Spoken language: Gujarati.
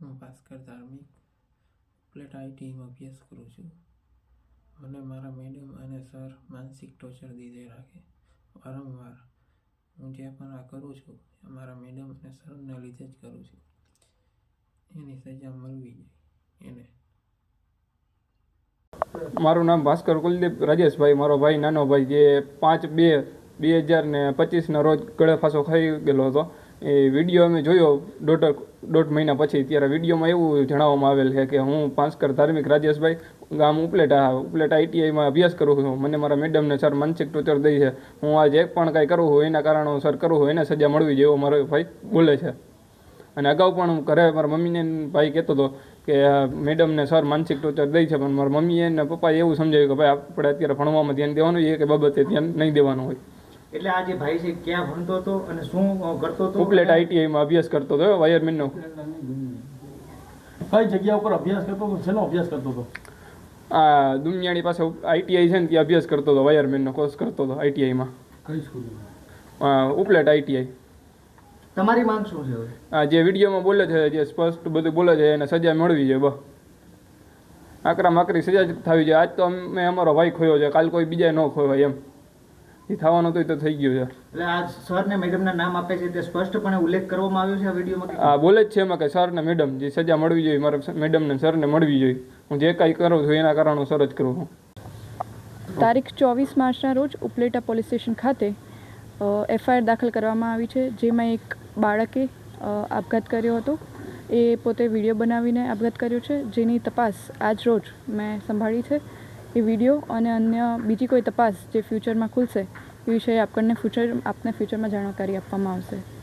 હું ભાસ્કર ધાર્મિક પ્લેટ આઈટીમાં અભ્યાસ કરું છું. મને મારા મેડમ અને સર માનસિક ટોર્ચર દીધે રાખે. વારંવાર હું જે પણ આ કરું છું એ મારા મેડમ અને સરને લીધે જ કરું છું. એની સજા મળવી જોઈએ, એને. મારું નામ ભાસ્કર કુલદીપ રાજેશભાઈ, મારો ભાઈ નાનો ભાઈ જે પાંચ બે બે હજાર ને પચીસના રોજ ગળે ફાંસો ખાઈ ગયેલો હતો. એ વીડિયો અમે જોયો દોઢ દોઢ મહિના પછી. ત્યારે વિડીયોમાં એવું જણાવવામાં આવેલ છે કે હું પાંચકર ધાર્મિક રાજેશભાઈ ગામ ઉપલેટા ઉપલેટા આઈટીઆઈમાં અભ્યાસ કરું છું. મને મારા મેડમને સર માનસિક ટોર્ચર દઈ છે. હું આજે એક પણ કાંઈ કરું છું એના કારણોસર કરું છું. એને સજા મળવી જેવો મારો ભાઈ બોલે છે. અને અગાઉ પણ હું ઘરે મારા મમ્મીને ભાઈ કહેતો હતો કે મેડમને સર માનસિક ટોર્ચર દઈ છે. પણ મારા મમ્મીએ અને પપ્પાએ એવું સમજાવ્યું કે, ભાઈ, આપણે અત્યારે ભણવામાં ધ્યાન દેવાનું એ કે બાબતે ધ્યાન નહીં દેવાનું હોય. એટલે આ જે ભાઈ છે ક્યાં ભણતો હતો અને શું કરતો હતો? ઉપલેટ આઈટીઆઈમાં અભ્યાસ કરતો હતો વાયરમેનનો. કઈ જગ્યા ઉપર અભ્યાસ કરતો હતો? શેનો અભ્યાસ કરતો હતો? આ દુનિયાની પાસે આઈટીઆઈ છે ને ત્યાં અભ્યાસ કરતો હતો વાયરમેનનો કોર્સ કરતો હતો આઈટીઆઈમાં. કઈ સ્કૂલમાં ઉપલેટ આઈટીઆઈ. તમારી માંગ શું છે હવે? આ જે વિડીયોમાં બોલે છે જે સ્પષ્ટ બધું બોલે છે એને સજા મળવી જોઈએ બસ. આકરા માકરી સજા થવી જોઈએ. આજ તો અમે અમારો ભાઈ ખોયો છે કાલ કોઈ બીજા ન ખોવાય એમ. એ થવાનું તો એ તો થઈ ગયું છે. એટલે આ સર ને મેડમના નામ આપે છે તે સ્પષ્ટપણે ઉલ્લેખ કરવામાં આવ્યો છે આ વિડીયોમાં હા બોલે જ છે એમાં કે સર ને મેડમ જે સજા મળવી જોઈએ મારા મેડમ ને સર ને મળવી જોઈએ. હું જે કાંઈ કરું છું એના કારણોસર જ કરું છું. તારીખ ચોવીસ માર્ચના રોજ ઉપલેટા પોલીસ સ્ટેશન ખાતે એફઆઈઆર દાખલ કરવામાં આવી છે. જેમાં એક બાળકે આપઘાત કર્યો હતો. એ પોતે વીડિયો બનાવીને આપઘાત કર્યો છે. જેની તપાસ આજ રોજ મેં સંભાળી છે. એ વીડિયો અને અન્ય બીજી કોઈ તપાસ જે ફ્યુચરમાં ખુલશે, એ વિષয়ে આપણને ફ્યુચર આપને ફ્યુચરમાં જાણકારી આપવામાં આવશે.